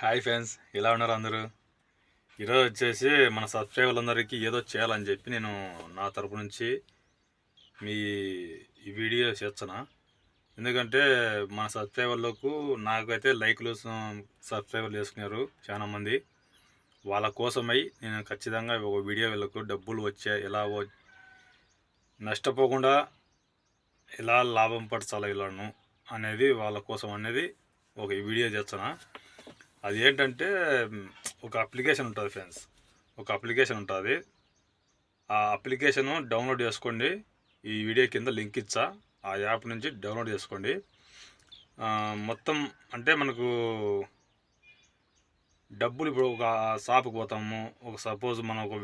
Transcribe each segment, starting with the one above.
Hi friends ఎలా ఉన్నారు అందరూ? ఈరోజు వచ్చేసి మన సబ్స్క్రైబర్లందరికీ ఏదో చేయాలని చెప్పి నేను నా తరపు నుంచి మీ ఈ వీడియో చేస్తున్నా. ఎందుకంటే మన సబ్స్క్రైబర్లకు నాకైతే లైక్లు సబ్స్క్రైబర్లు చేసుకున్నారు చాలా మంది వాళ్ళ కోసమై నేను ఖచ్చితంగా ఒక వీడియో వీళ్ళకు డబ్బులు వచ్చే ఎలా నష్టపోకుండా ఎలా లాభం పరచాలి వీళ్ళను అనేది వాళ్ళ కోసం అనేది ఒక వీడియో చేస్తున్నా. అది ఏంటంటే ఒక అప్లికేషన్ ఉంటుంది ఫ్రెండ్స్. ఒక అప్లికేషన్ ఉంటుంది. ఆ అప్లికేషన్ డౌన్లోడ్ చేసుకోండి. ఈ వీడియో కింద లింక్ ఇచ్చా. ఆ యాప్ నుంచి డౌన్లోడ్ చేసుకోండి. మొత్తం అంటే మనకు డబ్బులు ఇప్పుడు ఒక షాప్కి పోతాము. ఒక సపోజ్ మనం ఒక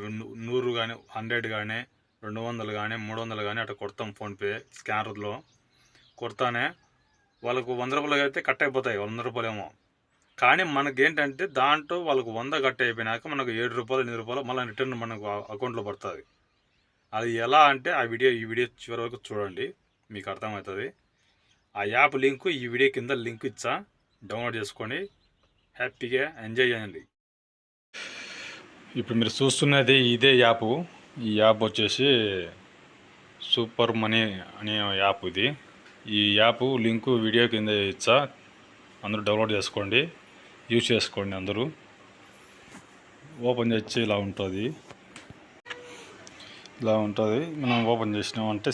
నూరు కానీ హండ్రెడ్ కానీ రెండు వందలు కానీ మూడు వందలు కానీ అట్లా కొడతాం ఫోన్పే స్కానర్లో. కొడతానే వాళ్ళకు వంద రూపాయలు అయితే కట్ అయిపోతాయి. వంద రూపాయలు ఏమో కానీ మనకేంటంటే దాంట్లో వాళ్ళకు వంద కట్ అయిపోయినాక మనకు ఏడు రూపాయలు ఎనిమిది రూపాయలు మళ్ళీ రిటర్న్ మనకు అకౌంట్లో పడుతుంది. అది ఎలా అంటే ఆ వీడియో ఈ వీడియో చివరి వరకు చూడండి మీకు అర్థమవుతుంది. ఆ యాప్ లింక్ ఈ వీడియో కింద లింక్ ఇచ్చా డౌన్లోడ్ చేసుకొని హ్యాపీగా ఎంజాయ్ చేయండి. ఇప్పుడు మీరు చూస్తున్నది ఇదే యాప్. ఈ యాప్ వచ్చేసి సూపర్ మనీ అనే యాప్ ఇది. ఈ యాప్ లింకు వీడియో కింద ఇచ్చా అందరూ డౌన్లోడ్ చేసుకోండి. యూజ్ చేసుకోండి అందరూ. ఓపెన్ చేసి ఇలా ఉంటుంది. ఇలా ఉంటుంది. మనం ఓపెన్ చేసినామంటే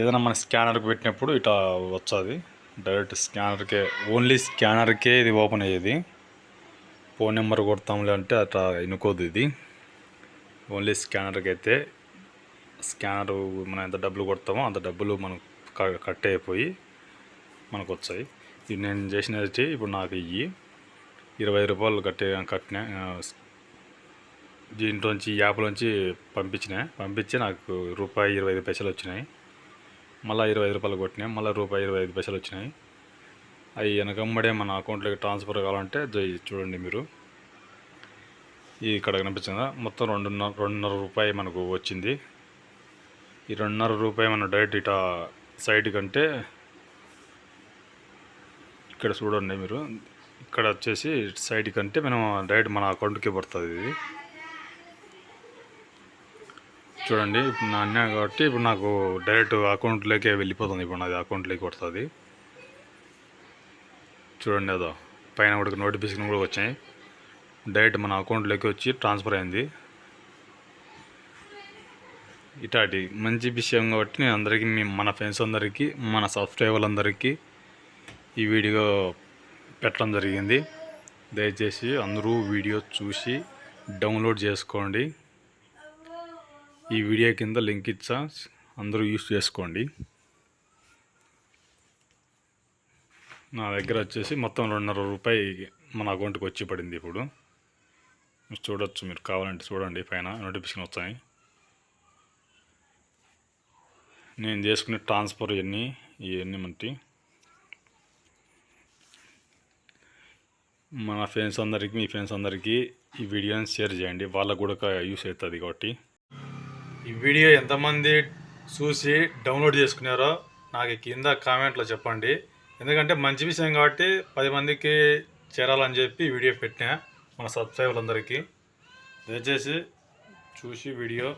ఏదైనా మన స్కానర్కి పెట్టినప్పుడు ఇట్లా వచ్చాది. డైరెక్ట్ స్కానర్కే ఓన్లీ స్కానర్కే ఇది ఓపెన్ అయ్యేది. ఫోన్ నెంబర్ కొడతాంలే అంటే అట్లా ఎన్నుకోదు ఇది. ఓన్లీ స్కానర్కి అయితే స్కానర్ మనం ఎంత డబ్బులు కొడతామో అంత డబ్బులు మనకు క- కట్ అయిపోయి మనకు వచ్చాయి ఇది నేను చేసినది ఇప్పుడు నాకు ఇవి ఇరవై రూపాయలు కట్టే కట్టిన దీంట్లోంచి యాప్లోంచి పంపించిన పంపించి నాకు రూపాయి ఇరవై ఐదు పైసలు వచ్చినాయి. మళ్ళీ ఇరవై ఐదు రూపాయలు కొట్టినాయి మళ్ళీ రూపాయి ఇరవై ఐదు పైసలు వచ్చినాయి. అవి వెనకమ్మడే మన అకౌంట్లోకి ట్రాన్స్ఫర్ కావాలంటే చూడండి మీరు. ఇది ఇక్కడ కనిపించిందా మొత్తం రెండున్నర రెండున్నర రూపాయి మనకు వచ్చింది. ఈ రెండున్నర రూపాయి మనం డైరెక్ట్ ఇట సైడ్ కంటే ఇక్కడ చూడండి మీరు. ఇక్కడ వచ్చేసి సైడ్ కంటే మనం డైరెక్ట్ మన అకౌంట్కి పడుతుంది ఇది. చూడండి ఇప్పుడు నా అన్న కాబట్టి ఇప్పుడు నాకు డైరెక్ట్ అకౌంట్లోకే వెళ్ళిపోతుంది. ఇప్పుడు నాది అకౌంట్లోకి పడుతుంది. చూడండి అదో పైన కూడా నోటిఫికేషన్ కూడా వచ్చాయి. డైరెక్ట్ మన అకౌంట్లోకి వచ్చి ట్రాన్స్ఫర్ అయింది. ఇటాటి మంచి విషయం కాబట్టి నేను అందరికీ మీ మన ఫ్రెండ్స్ అందరికీ మన సబ్స్క్రైబర్లందరికీ ఈ వీడియో పెట్టడం జరిగింది. దయచేసి అందరూ వీడియో చూసి డౌన్లోడ్ చేసుకోండి. ఈ వీడియో కింద లింక్ ఇచ్చా అందరూ యూస్ చేసుకోండి. నా దగ్గర వచ్చేసి మొత్తం రెండున్నర రూపాయి మన అకౌంట్కి వచ్చి పడింది ఇప్పుడు. మీరు చూడొచ్చు మీరు కావాలంటే చూడండి పైన నోటిఫికేషన్ వస్తాయి. నేను చేసుకునే ట్రాన్స్ఫర్ ఇవన్నీ ఇవన్నీ మనకి మన ఫ్రెండ్స్ అందరికీ మీ ఫ్రెండ్స్ అందరికీ ఈ వీడియోని షేర్ చేయండి. వాళ్ళకు కూడా యూస్ అవుతుంది కాబట్టి. ఈ వీడియో ఎంతమంది చూసి డౌన్లోడ్ చేసుకున్నారో నాకు కింద కామెంట్లో చెప్పండి. ఎందుకంటే మంచి విషయం కాబట్టి పది మందికి చేరాలని చెప్పి వీడియో పెట్టినా మన సబ్స్క్రైబర్లందరికీ దయచేసి చూసి వీడియో